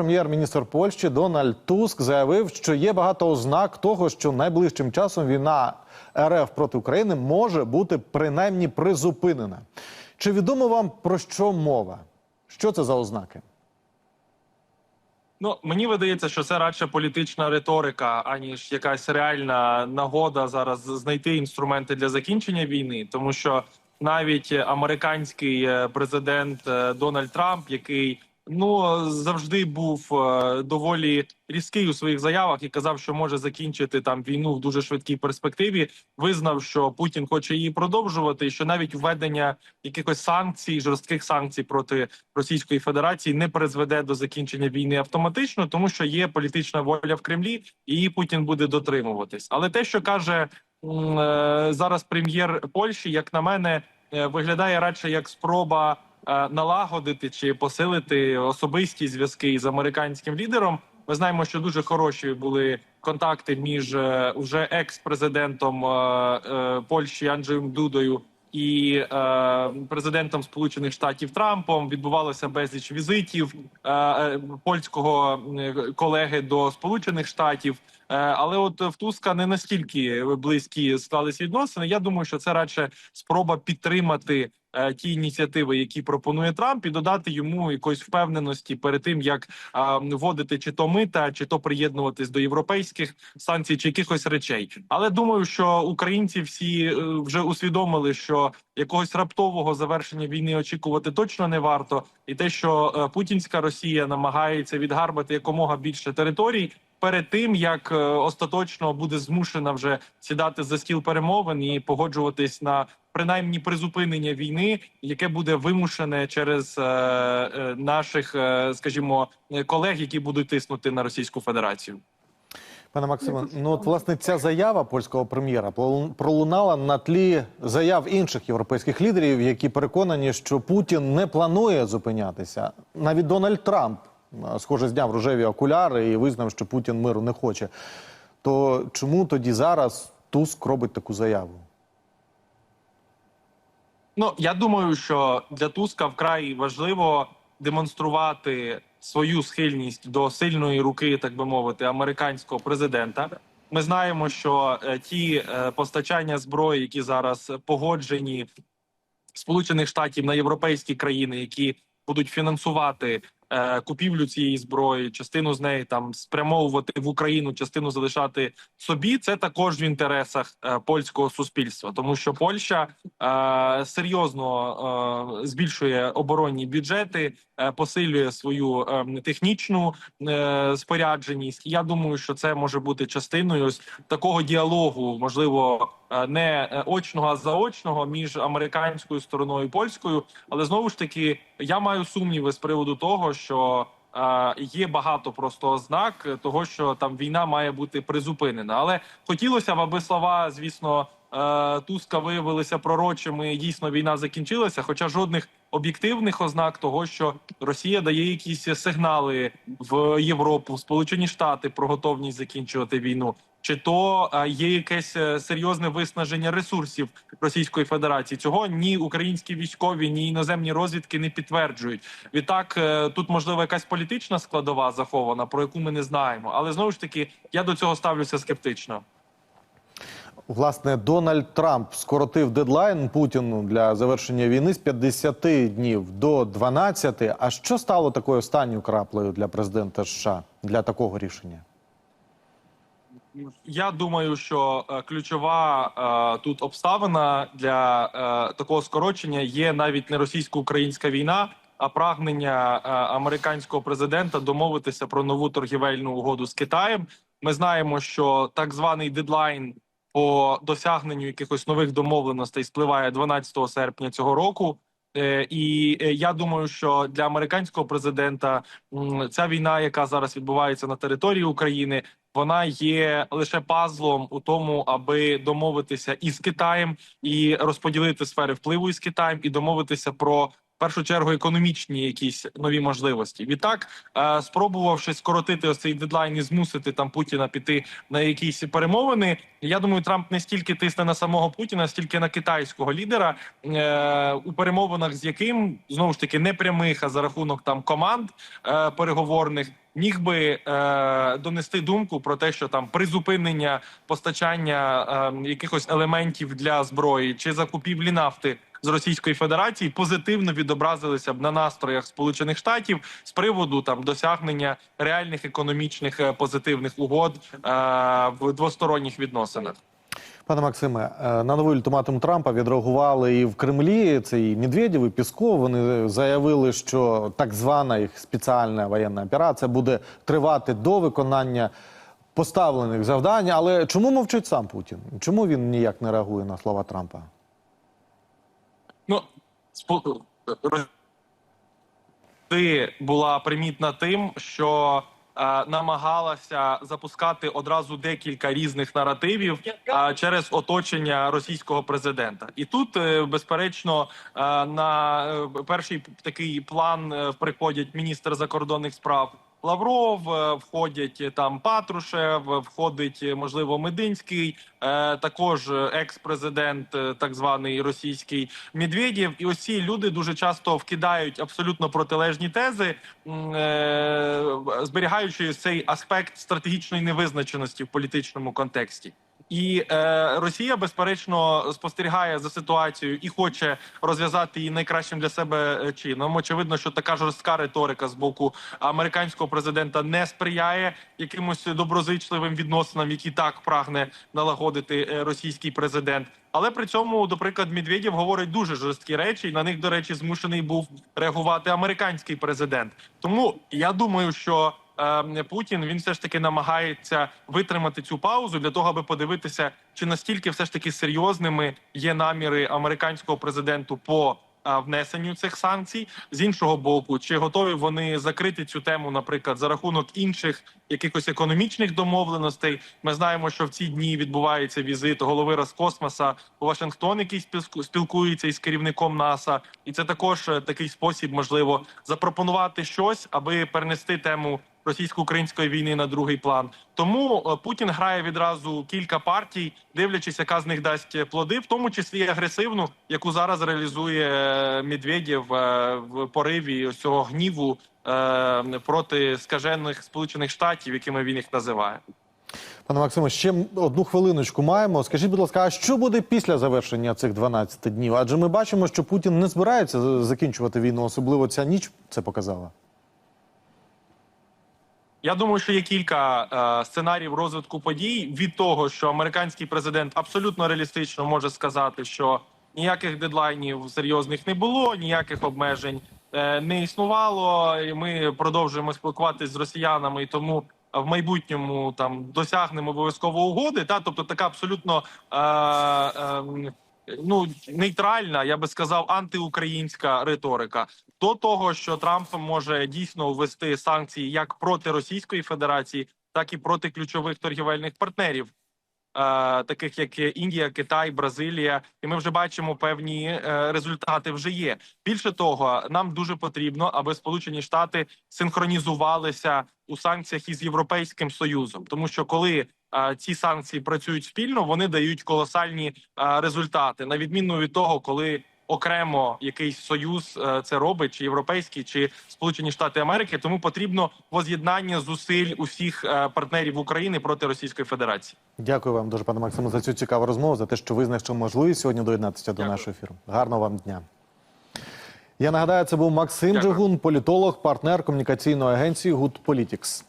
прем'єр-міністр Польщі Дональд Туск заявив, що є багато ознак того, що найближчим часом війна РФ проти України може бути принаймні призупинена. Чи відомо вам про що мова? Що це за ознаки? Ну мені видається, що це радше політична риторика, аніж якась реальна нагода зараз знайти інструменти для закінчення війни, тому що навіть американський е, президент е, Дональд Трамп, який ну завжди був е, доволі різкий у своїх заявах і казав, що може закінчити там війну в дуже швидкій перспективі, визнав, що Путін хоче її продовжувати, і що навіть введення якихось санкцій, жорстких санкцій проти Російської Федерації не призведе до закінчення війни автоматично, тому що є політична воля в Кремлі, і її Путін буде дотримуватись. Але те, що каже е, зараз прем'єр Польщі, як на мене, е, виглядає радше як спроба налагодити чи посилити особисті зв'язки з американським лідером. Ми знаємо, що дуже хороші були контакти між е, уже екс-президентом е, е, Польщі Анджеєм Дудою і е, президентом Сполучених Штатів Трампом. Відбувалося безліч візитів е, е, польського е, колеги до Сполучених Штатів. Е, Але от в Туска не настільки близькі склались відносини. Я думаю, що це радше спроба підтримати е, ті ініціативи, які пропонує Трамп, і додати йому якоїсь впевненості перед тим, як вводити чи то мита, чи то приєднуватись до європейських санкцій, чи якихось речей. Але думаю, що українці всі е, вже усвідомили, що якогось раптового завершення війни очікувати точно не варто, і те, що е, путінська Росія намагається відгарбати якомога більше територій. Перед тим як е, остаточно буде змушена вже сідати за стіл перемовин і погоджуватись на принаймні призупинення війни, яке буде вимушене через е, е, наших, е, скажімо, колег, які будуть тиснути на Російську Федерацію. Пане Максиме, ну от власне ця заява польського прем'єра пролу- пролунала на тлі заяв інших європейських лідерів, які переконані, що Путін не планує зупинятися. Навіть Дональд Трамп, схоже, зняв рожеві окуляри і визнав, що Путін миру не хоче. То чому тоді зараз Туск робить таку заяву? Ну я думаю, що для Туска вкрай важливо демонструвати свою схильність до сильної руки, так би мовити, американського президента. Ми знаємо, що е, ті е, постачання зброї, які зараз погоджені Сполучених Штатів на європейські країни, які будуть фінансувати купівлю цієї зброї, частину з неї там спрямовувати в Україну, частину залишати собі. Це також в інтересах е, польського суспільства, тому що Польща е, серйозно е, збільшує оборонні бюджети, е, посилює свою е, технічну е, спорядженість. Я думаю, що це може бути частиною ось такого діалогу, можливо, е, не е, очного, а заочного між американською стороною і польською. Але знову ж таки, я маю сумніви з приводу того, що е, є багато просто ознак того, що там війна має бути призупинена. Але хотілося б, аби слова, звісно. е, Туска виявилися пророчими, і дійсно війна закінчилася. Хоча жодних об'єктивних ознак того, що Росія дає якісь сигнали в Європу, в Сполучені Штати про готовність закінчувати війну, чи то е, є якесь е, серйозне виснаження ресурсів Російської Федерації. Цього ні українські військові, ні іноземні розвідки не підтверджують. Відтак е, тут можливо якась політична складова захована, про яку ми не знаємо. Але знову ж таки, я до цього ставлюся скептично. Власне, Дональд Трамп скоротив дедлайн Путіну для завершення війни з 50 днів до 12. А що стало такою останньою краплею для президента США для такого рішення? Я думаю, що е, ключова е, тут обставина для е, такого скорочення є навіть не російсько-українська війна, а прагнення е, американського президента домовитися про нову торгівельну угоду з Китаєм. Ми знаємо, що так званий дедлайн по досягненню якихось нових домовленостей спливає 12 серпня цього року. Е, І е, я думаю, що для американського президента ця війна, яка зараз відбувається на території України, вона є лише пазлом у тому, аби домовитися із Китаєм і розподілити сфери впливу із Китаєм, і домовитися про першу чергу економічні якісь нові можливості. Відтак, е, спробувавши скоротити ось цей дедлайн і змусити там Путіна піти на якісь перемовини. Я думаю, Трамп не стільки тисне на самого Путіна, стільки на китайського лідера, е, у перемовинах з яким знову ж таки не прямих, а за рахунок там команд е, переговорних міг би е, донести думку про те, що там призупинення постачання е, якихось елементів для зброї чи закупівлі нафти з Російської Федерації позитивно відобразилися б на настроях Сполучених Штатів з приводу там досягнення реальних економічних е, позитивних угод е, в двосторонніх відносинах. Пане Максиме, е, на новий ультиматум Трампа відреагували і в Кремлі. Це і Медведєв, і Пісков. Вони заявили, що так звана їх спеціальна воєнна операція буде тривати до виконання поставлених завдань. Але чому мовчить сам Путін? Чому він ніяк не реагує на слова Трампа? Ну ти була примітна тим, що намагалася запускати одразу декілька різних наративів е, через оточення російського президента. І тут, е, безперечно, е, на е, перший такий план е, приходять міністр закордонних справ. Лавров е, входять е, там Патрушев, е, входить можливо Мединський, також екс-президент, так званий російський Медведєв. І ось ці люди дуже часто вкидають абсолютно протилежні тези, зберігаючи цей аспект стратегічної невизначеності в політичному контексті. І е, Росія безперечно спостерігає за ситуацією і хоче розв'язати її найкращим для себе е, чином. Очевидно, що така жорстка риторика з боку американського президента не сприяє якимось доброзичливим відносинам, які так прагне налагодити е, російський президент. Але при цьому, до приклад, Медведєв говорить дуже жорсткі речі, і на них, до речі, змушений був реагувати американський президент. Тому я думаю, що Путін він все ж таки намагається витримати цю паузу для того, аби подивитися, чи настільки все ж таки серйозними є наміри американського президенту по е, внесенню цих санкцій. З іншого боку, чи готові вони закрити цю тему, наприклад, за рахунок інших якихось економічних домовленостей. Ми знаємо, що в ці дні відбувається візит голови Роскосмоса. У Вашингтон, який спілку- спілкується із керівником НАСА, і це також е, такий спосіб, можливо, запропонувати щось, аби перенести тему російсько-української війни на другий план. Тому е, Путін грає відразу кілька партій, дивлячись, яка з них дасть е, плоди, в тому числі агресивну, яку зараз реалізує е, Медведєв в пориві цього гніву проти скажених сполучених штатів, якими він їх називає. Пане Максиме, ще одну хвилиночку маємо. Скажіть, будь ласка, а що буде після завершення цих 12 днів? Адже ми бачимо, що Путін не збирається закінчувати війну, особливо ця ніч це показала. Я думаю, що є кілька е, сценаріїв розвитку подій від того, що американський президент абсолютно реалістично може сказати, що ніяких дедлайнів серйозних не було, ніяких обмежень е, не існувало. І ми продовжуємо спілкуватися з росіянами, і тому в майбутньому там досягнемо обов'язково угоди. Та тобто така абсолютно е, е, ну нейтральна, я би сказав, антиукраїнська риторика. До того, що Трамп може дійсно ввести санкції як проти Російської Федерації, так і проти ключових торгівельних партнерів, таких як Індія, Китай, Бразилія, і ми вже бачимо певні е, результати. Вже є. Більше того, нам дуже потрібно, аби Сполучені Штати синхронізувалися у санкціях із Європейським Союзом, тому що коли е, ці санкції працюють спільно, вони дають колосальні е, результати, на відміну від того, коли окремо якийсь союз е, це робить, чи європейський, чи Сполучені Штати Америки. Тому потрібно воз'єднання зусиль усіх е, партнерів України проти Російської Федерації. Дякую вам дуже, пане Максиме, за цю цікаву розмову, за те, що ви знайшли можливість сьогодні доєднатися до Дякую. нашого ефіру. Гарного вам дня. Я нагадаю, це був Максим Дякую. Джигун, політолог, партнер комунікаційної агенції Good Politics.